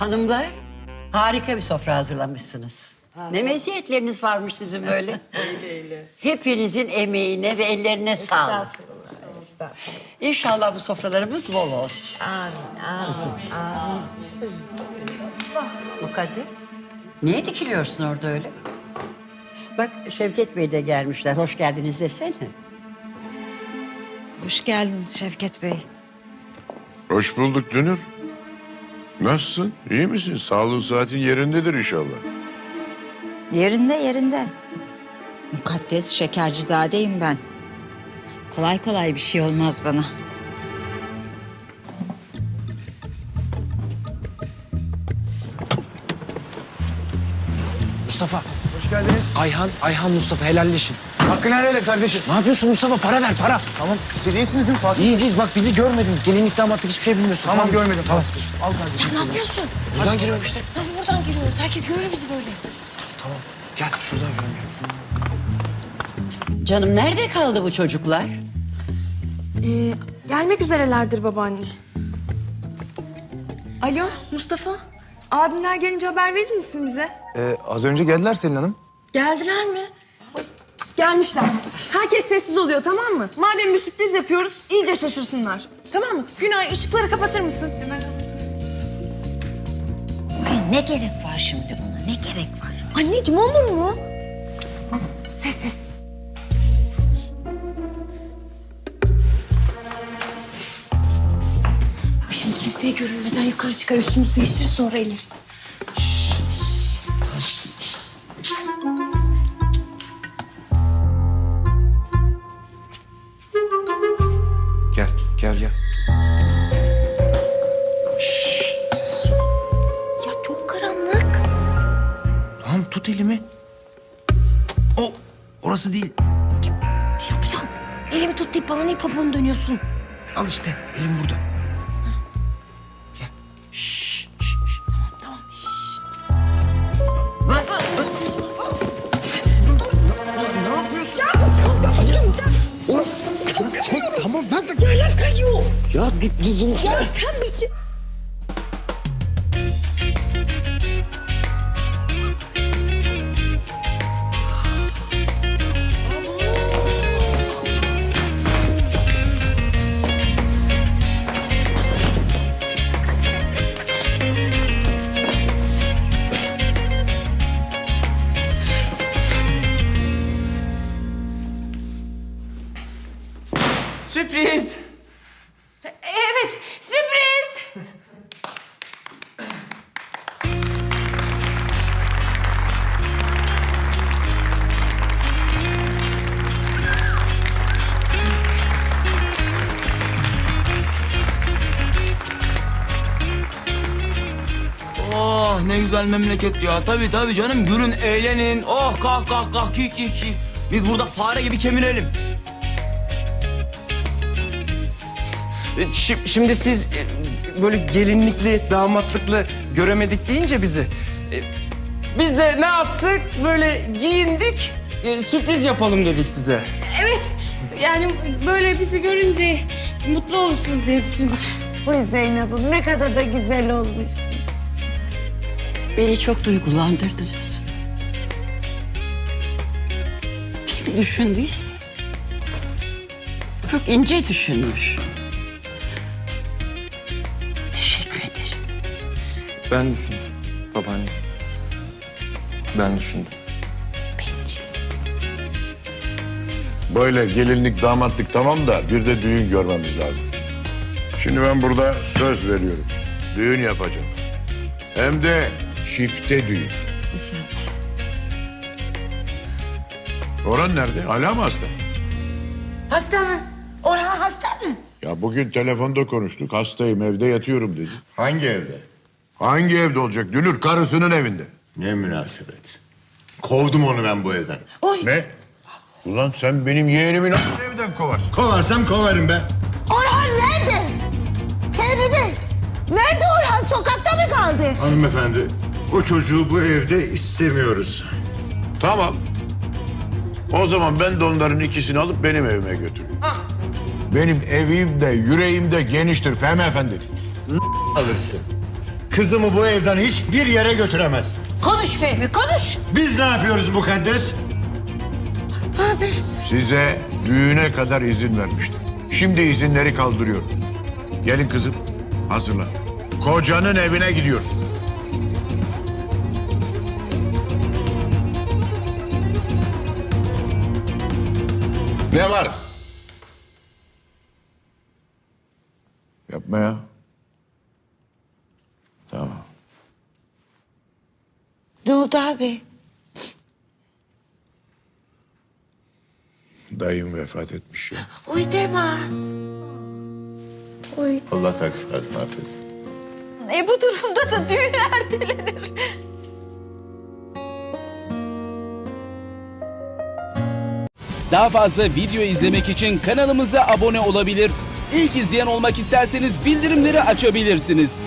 Hanımlar, harika bir sofra hazırlamışsınız. Ne meziyetleriniz varmış sizin böyle. Hepinizin emeğine ve ellerine sağlık. Estağfurullah, estağfurullah. İnşallah bu sofralarımız bol olsun. Amin, amin, amin. Mukaddes. Niye dikiliyorsun orada öyle? Bak Şevket Bey de gelmişler. Hoş geldiniz desene. Hoş geldiniz Şevket Bey. Hoş bulduk Dünür. Nasılsın? İyi misin? Sağlığın saatin yerindedir inşallah. Yerinde yerinde. Mukaddes şekercizadeyim ben. Kolay kolay bir şey olmaz bana. Mustafa. Hoş geldiniz. Ayhan, Ayhan Mustafa helalleşin. Hakkını helal kardeşim. Ne yapıyorsun Mustafa? Para ver para. Tamam. Siz iyisiniz değil mi Fatih? İyiyiz iyiyiz. Bak bizi görmedin. Gelinlik damatlık hiçbir şey bilmiyorsun. Tamam, mı? görmedim. Tamam. Al kardeşim. Ne yapıyorsun? Buradan giriyorum işte. Nasıl buradan giriyoruz? Herkes görür bizi böyle. Tamam. Gel şuradan giriyorum. Canım nerede kaldı bu çocuklar? Ee, gelmek üzerelerdir babaanne. Alo Mustafa. Abimler gelince haber verir misin bize? Ee, az önce geldiler Selin Hanım. Geldiler mi? Gelmişler. Herkes sessiz oluyor tamam mı? Madem bir sürpriz yapıyoruz iyice şaşırsınlar. Tamam mı? Günay ışıkları kapatır mısın? Ay, ne gerek var şimdi buna? Ne gerek var? Anneciğim olur mu? Sessiz. Bak şimdi kimseye görünmeden yukarı çıkar üstümüzü değiştirir sonra ineriz. Gel, gel, gel. Ya çok karanlık. Tamam tut elimi. O orası değil. Yapacağım. Elimi tut deyip bana ne paponu dönüyorsun? Al işte elim burada. Gel. Şşş, Ya bir dizin... Ya sen bir... Sürpriz. Evet sürpriz. Oh ne güzel memleket ya. Tabii tabii canım gülün eğlenin. Oh kah kah kah ki ki ki. Biz burada fare gibi kemirelim. Şi- Şimdi siz e, böyle gelinlikli, damatlıklı göremedik deyince bizi. e, Biz de ne yaptık? Böyle giyindik, e, sürpriz yapalım dedik size. Evet yani böyle bizi görünce mutlu olursunuz diye düşündük. Uy Zeynep'im ne kadar da güzel olmuşsun. Beni çok duygulandırdınız. Kim düşündüyse çok ince düşünmüş. Ben düşündüm babaanne. Ben düşündüm. Böyle gelinlik damatlık tamam da bir de düğün görmemiz lazım. Şimdi ben burada söz veriyorum. Düğün yapacağım. Hem de çifte düğün. Orhan nerede? Hala mı hasta? Hasta mı? Orhan hasta mı? Ya bugün telefonda konuştuk. Hastayım evde yatıyorum dedi. Hangi evde? Hangi evde olacak? Dünür karısının evinde. Ne münasebet. Kovdum onu ben bu evden. Oy. Ne? Ulan sen benim yeğenimi nasıl evden kovarsın? Kovarsam kovarım be. Orhan nerede? Fehmi Bey. Nerede Orhan? Sokakta mı kaldı? Hanımefendi, o çocuğu bu evde istemiyoruz. Tamam. O zaman ben de onların ikisini alıp benim evime götürüyorum. Benim evim de yüreğim de geniştir Fehmi Efendi. Alırsın. Kızımı bu evden hiçbir yere götüremez. Konuş Fehmi konuş. Biz ne yapıyoruz mukaddes? Abi. Size düğüne kadar izin vermiştim. Şimdi izinleri kaldırıyorum. Gelin kızım, hazırlan. Kocanın evine gidiyorsun. Ne var? Yapma ya. Ne oldu abi? Dayım vefat etmiş ya. Uy deme. Uy. Allah taksirat affetsin. E bu durumda da düğün ertelenir. Daha fazla video izlemek için kanalımıza abone olabilir. İlk izleyen olmak isterseniz bildirimleri açabilirsiniz.